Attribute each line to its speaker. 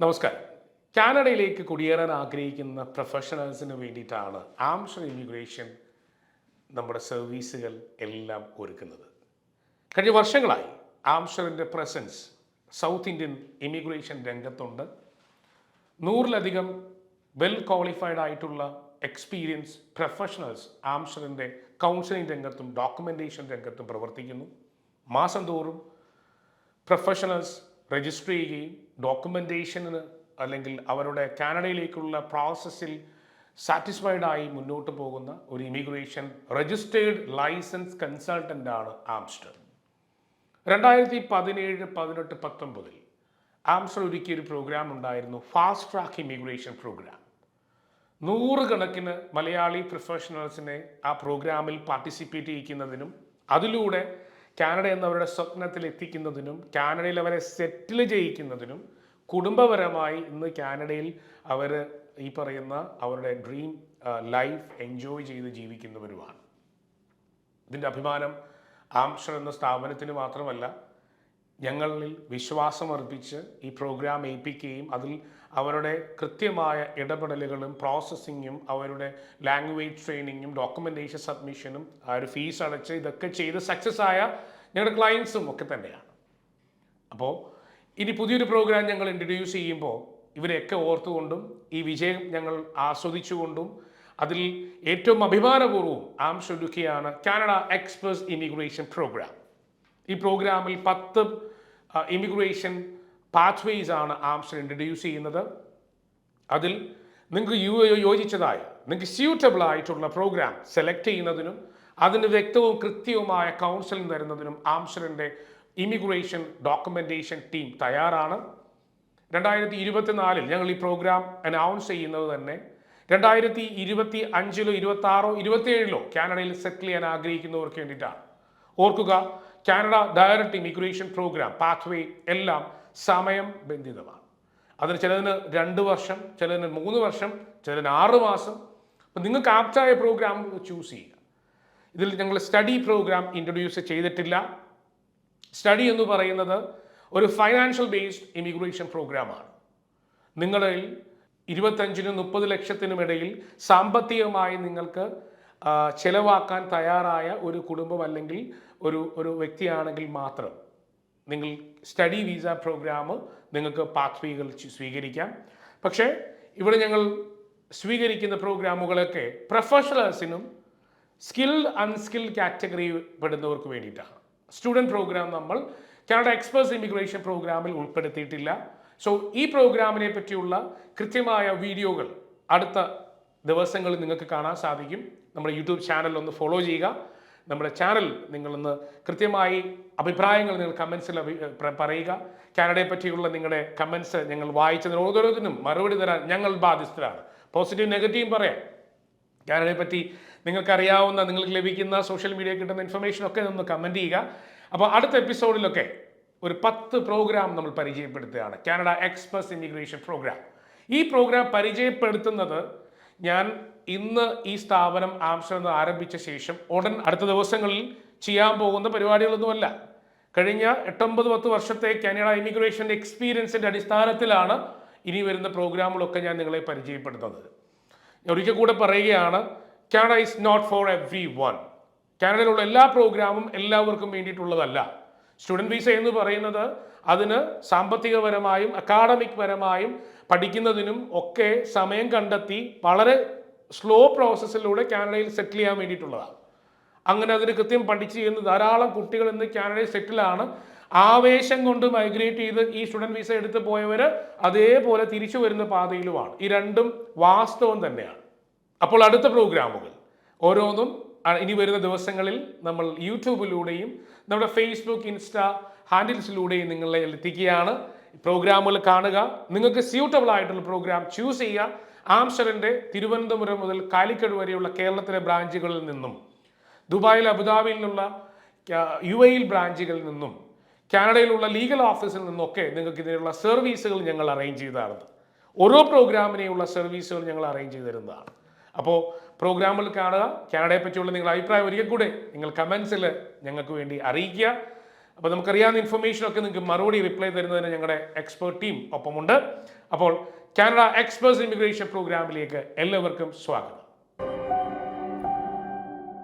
Speaker 1: നമസ്കാരം. കാനഡയിലേക്ക് കുടിയേറാൻ ആഗ്രഹിക്കുന്ന പ്രൊഫഷണൽസിന് വേണ്ടിയിട്ടാണ് ആംഷർ ഇമിഗ്രേഷൻ നമ്മുടെ സർവീസുകൾ എല്ലാം ഒരുക്കുന്നത്. കഴിഞ്ഞ വർഷങ്ങളായി ആംഷറിന്റെ പ്രസൻസ് സൗത്ത് ഇന്ത്യൻ ഇമിഗ്രേഷൻ രംഗത്തുണ്ട്. നൂറിലധികം വെൽ ക്വാളിഫൈഡ് ആയിട്ടുള്ള എക്സ്പീരിയൻസ് പ്രൊഫഷണൽസ് ആംഷറിന്റെ കൗൺസിലിംഗ് രംഗത്തും ഡോക്യുമെന്റേഷൻ രംഗത്തും പ്രവർത്തിക്കുന്നു. മാസം തോറും പ്രൊഫഷണൽസ് രജിസ്റ്റർ ചെയ്യുകയും ഡോക്യുമെന്റേഷന് അല്ലെങ്കിൽ അവരുടെ കാനഡയിലേക്കുള്ള പ്രോസസ്സിൽ സാറ്റിസ്ഫൈഡ് ആയി മുന്നോട്ട് പോകുന്ന ഒരു ഇമിഗ്രേഷൻ രജിസ്റ്റേർഡ് ലൈസൻസ് കൺസൾട്ടന്റ് ആണ് ആംസ്റ്റർ. രണ്ടായിരത്തി പതിനേഴ് പതിനെട്ട് പത്തൊമ്പതിൽ ആംസ്റ്റർ ഒരുക്കിയ ഒരു പ്രോഗ്രാം ഉണ്ടായിരുന്നു ഫാസ്റ്റ് ട്രാക്ക് ഇമിഗ്രേഷൻ പ്രോഗ്രാം നൂറുകണക്കിന് മലയാളി പ്രൊഫഷണൽസിനെ ആ പ്രോഗ്രാമിൽ പാർട്ടിസിപ്പേറ്റ് ചെയ്യിക്കുന്നതിനും അതിലൂടെ കാനഡ എന്നവരുടെ സ്വപ്നത്തിൽ എത്തിക്കുന്നതിനും കാനഡയിൽ അവരെ സെറ്റിൽ ചെയ്യിക്കുന്നതിനും കുടുംബപരമായി ഇന്ന് കാനഡയിൽ അവർ ഈ പറയുന്ന അവരുടെ ഡ്രീം ലൈഫ് എൻജോയ് ചെയ്ത് ജീവിക്കുന്നവരുമാണ്. ഇതിന്റെ അഭിമാനം ആംഷർ എന്ന സ്ഥാപനത്തിന് മാത്രമല്ല ഞങ്ങളിൽ വിശ്വാസമർപ്പിച്ച് ഈ പ്രോഗ്രാം ഏൽപ്പിക്കുകയും അതിൽ അവരുടെ കൃത്യമായ ഇടപെടലുകളും പ്രോസസ്സിങ്ങും അവരുടെ ലാംഗ്വേജ് ട്രെയിനിങ്ങും ഡോക്യുമെന്റേഷൻ സബ്മിഷനും ആ ഒരു ഫീസ് അടച്ച് ഇതൊക്കെ ചെയ്ത് സക്സസ് ആയ ഞങ്ങളുടെ ക്ലയൻസും ഒക്കെ തന്നെയാണ്. അപ്പോൾ ഇനി പുതിയൊരു പ്രോഗ്രാം ഞങ്ങൾ ഇൻട്രൊഡ്യൂസ് ചെയ്യുമ്പോൾ ഇവരെയൊക്കെ ഓർത്തുകൊണ്ടും ഈ വിജയം ഞങ്ങൾ ആസ്വദിച്ചുകൊണ്ടും അതിൽ ഏറ്റവും അഭിമാനപൂർവം ആംഷ ഒരുക്കിയാണ് കാനഡ എക്സ്പ്രസ് ഇമിഗ്രേഷൻ പ്രോഗ്രാം ഈ പ്രോഗ്രാമിൽ പത്ത് ഇമിഗ്രേഷൻ പാത്വേസ് ആണ് ആംസ്റ്റർ ഇൻട്രൊഡ്യൂസ് ചെയ്യുന്നത്. അതിൽ നിങ്ങൾക്ക് യു യോജിച്ചതായ നിങ്ങൾക്ക് സ്യൂട്ടബിൾ ആയിട്ടുള്ള പ്രോഗ്രാം സെലക്ട് ചെയ്യുന്നതിനും അതിന് വ്യക്തവും കൃത്യവുമായ കൗൺസിലിംഗ് തരുന്നതിനും ആംസ്റ്ററിന്റെ ഇമിഗ്രേഷൻ ഡോക്യുമെന്റേഷൻ ടീം തയ്യാറാണ്. രണ്ടായിരത്തി ഇരുപത്തിനാലിൽ ഞങ്ങൾ ഈ പ്രോഗ്രാം അനൗൺസ് ചെയ്യുന്നത് തന്നെ രണ്ടായിരത്തി ഇരുപത്തി അഞ്ചിലോ ഇരുപത്തി ആറോ ഇരുപത്തിയേഴിലോ കാനഡയിൽ സെറ്റിൽ ചെയ്യാൻ ആഗ്രഹിക്കുന്നവർക്ക് വേണ്ടിയിട്ടാണ്. ഓർക്കുക Canada direct immigration programme pathway എല്ലാം സമയം ബന്ധിതമാണ്. അതിന് ചിലതിന് രണ്ട് വർഷം ചിലതിന് മൂന്ന് വർഷം ചിലതിന് ആറ് മാസം. അപ്പം നിങ്ങൾക്ക് ആപ്റ്റായ പ്രോഗ്രാം ചൂസ് ചെയ്യുക. ഇതിൽ ഞങ്ങൾ സ്റ്റഡി പ്രോഗ്രാം ഇൻട്രൊഡ്യൂസ് ചെയ്തിട്ടില്ല. സ്റ്റഡി എന്ന് പറയുന്നത് ഒരു ഫൈനാൻഷ്യൽ ബേസ്ഡ് ഇമിഗ്രേഷൻ പ്രോഗ്രാമാണ് നിങ്ങളിൽ ഇരുപത്തഞ്ചിനും മുപ്പത് ലക്ഷത്തിനും ഇടയിൽ സാമ്പത്തികമായി നിങ്ങൾക്ക് ചിലവാക്കാൻ തയ്യാറായ ഒരു കുടുംബം അല്ലെങ്കിൽ ഒരു ഒരു വ്യക്തിയാണെങ്കിൽ മാത്രം നിങ്ങൾ സ്റ്റഡി വിസ പ്രോഗ്രാം നിങ്ങൾക്ക് പാത്വേകൾ സ്വീകരിക്കാം. പക്ഷേ ഇവിടെ ഞങ്ങൾ സ്വീകരിക്കുന്ന പ്രോഗ്രാമുകളൊക്കെ പ്രൊഫഷണൽസിനും സ്കിൽ അൺസ്കിൽ കാറ്റഗറി പെടുന്നവർക്ക് വേണ്ടിയിട്ടാണ്. സ്റ്റുഡന്റ് പ്രോഗ്രാം നമ്മൾ കാനഡ എക്സ്പേഴ്സ് ഇമിഗ്രേഷൻ പ്രോഗ്രാമിൽ ഉൾപ്പെടുത്തിയിട്ടില്ല. സോ ഈ പ്രോഗ്രാമിനെ പറ്റിയുള്ള കൃത്യമായ വീഡിയോകൾ അടുത്ത ദിവസങ്ങളിൽ നിങ്ങൾക്ക് കാണാൻ സാധിക്കും. നമ്മുടെ യൂട്യൂബ് ചാനൽ ഒന്ന് ഫോളോ ചെയ്യുക. നമ്മുടെ ചാനൽ നിങ്ങളൊന്ന് കൃത്യമായി അഭിപ്രായങ്ങൾ നിങ്ങൾ കമൻസിൽ പറയുക. കാനഡയെ പറ്റിയുള്ള നിങ്ങളുടെ കമൻസ് ഞങ്ങൾ വായിച്ചതിന് ഓരോരുത്തരും മറുപടി തരാൻ ഞങ്ങൾ ബാധ്യസ്ഥരാണ്. പോസിറ്റീവ് നെഗറ്റീവ് പറയാം. കാനഡയെ പറ്റി നിങ്ങൾക്കറിയാവുന്ന നിങ്ങൾക്ക് ലഭിക്കുന്ന സോഷ്യൽ മീഡിയ കിട്ടുന്ന ഇൻഫർമേഷൻ ഒക്കെ ഒന്ന് കമന്റ് ചെയ്യുക. അപ്പോൾ അടുത്ത എപ്പിസോഡിലൊക്കെ ഒരു പത്ത് പ്രോഗ്രാം നമ്മൾ പരിചയപ്പെടുത്തുകയാണ്. കാനഡ എക്സ്പ്രസ് ഇമിഗ്രേഷൻ പ്രോഗ്രാം ഈ പ്രോഗ്രാം പരിചയപ്പെടുത്തുന്നത് ഞാൻ ഇന്ന് ഈ സ്ഥാപനം ആംസ്റ്റർഡം ആരംഭിച്ച ശേഷം ഉടൻ അടുത്ത ദിവസങ്ങളിൽ ചെയ്യാൻ പോകുന്ന പരിപാടികളൊന്നുമല്ല. കഴിഞ്ഞ എട്ടൊമ്പത് പത്ത് വർഷത്തെ കാനഡ ഇമിഗ്രേഷന്റെ എക്സ്പീരിയൻസിന്റെ അടിസ്ഥാനത്തിലാണ് ഇനി വരുന്ന പ്രോഗ്രാമുകളൊക്കെ ഞാൻ നിങ്ങളെ പരിചയപ്പെടുത്തുന്നത് ഒരിക്കൽ കൂടെ പറയുകയാണ് Canada is not for everyone കാനഡയിലുള്ള എല്ലാ പ്രോഗ്രാമും എല്ലാവർക്കും വേണ്ടിയിട്ടുള്ളതല്ല. സ്റ്റുഡന്റ് വിസ എന്ന് പറയുന്നത് അതിന് സാമ്പത്തികപരമായും അക്കാഡമിക് പരമായും പഠിക്കുന്നതിനും ഒക്കെ സമയം കണ്ടെത്തി വളരെ സ്ലോ പ്രോസസ്സിലൂടെ കാനഡയിൽ സെറ്റിൽ ചെയ്യാൻ വേണ്ടിയിട്ടുള്ളതാണ്. അങ്ങനെ അതിന് കൃത്യം പഠിച്ച് ചെയ്യുന്ന ധാരാളം കുട്ടികൾ ഇന്ന് കാനഡയിൽ സെറ്റിലാണ് ആവേശം കൊണ്ട് മൈഗ്രേറ്റ് ചെയ്ത് ഈ സ്റ്റുഡന്റ് വിസ എടുത്ത് പോയവർ അതേപോലെ തിരിച്ചു വരുന്ന പാതയിലുമാണ്. ഈ രണ്ടും വാസ്തവം തന്നെയാണ്. അപ്പോൾ അടുത്ത പ്രോഗ്രാമുകൾ ഓരോന്നും ഇനി വരുന്ന ദിവസങ്ങളിൽ നമ്മൾ യൂട്യൂബിലൂടെയും നമ്മുടെ ഫേസ്ബുക്ക് ഇൻസ്റ്റ ഹാൻഡിൽസിലൂടെയും നിങ്ങളെ എത്തിക്കുകയാണ്. പ്രോഗ്രാമുകൾ കാണുക. നിങ്ങൾക്ക് സ്യൂട്ടബിൾ ആയിട്ടുള്ള പ്രോഗ്രാം ചൂസ് ചെയ്യുക. ആംസ്റ്ററിന്റെ തിരുവനന്തപുരം മുതൽ കാലിക്കട് വരെയുള്ള കേരളത്തിലെ ബ്രാഞ്ചുകളിൽ നിന്നും ദുബായിൽ അബുദാബിയിൽ നിന്നുള്ള യു എയിൽ ബ്രാഞ്ചുകളിൽ നിന്നും കാനഡയിലുള്ള ലീഗൽ ഓഫീസിൽ നിന്നൊക്കെ നിങ്ങൾക്ക് ഇതിനുള്ള സർവീസുകൾ ഞങ്ങൾ അറേഞ്ച് ചെയ്ത് തരുന്നത് ഓരോ പ്രോഗ്രാമിനെയുള്ള സർവീസുകൾ ഞങ്ങൾ അറേഞ്ച് ചെയ്ത് തരുന്നതാണ് അപ്പോൾ പ്രോഗ്രാമിൽ കാണുക. കാനഡയെ പറ്റിയുള്ള നിങ്ങളുടെ അഭിപ്രായം ഒരിക്കൽ കൂടെ നിങ്ങൾ കമൻസിൽ ഞങ്ങൾക്ക് വേണ്ടി അറിയിക്കുക. അപ്പോൾ നമുക്കറിയാവുന്ന ഇൻഫർമേഷനൊക്കെ നിങ്ങൾക്ക് മറുപടി റിപ്ലൈ തരുന്നതിന് ഞങ്ങളുടെ എക്സ്പേർട്ട് ടീം ഒപ്പമുണ്ട്. അപ്പോൾ കാനഡ എക്സ്പേർട്സ് ഇമിഗ്രേഷൻ പ്രോഗ്രാമിലേക്ക് എല്ലാവർക്കും സ്വാഗതം.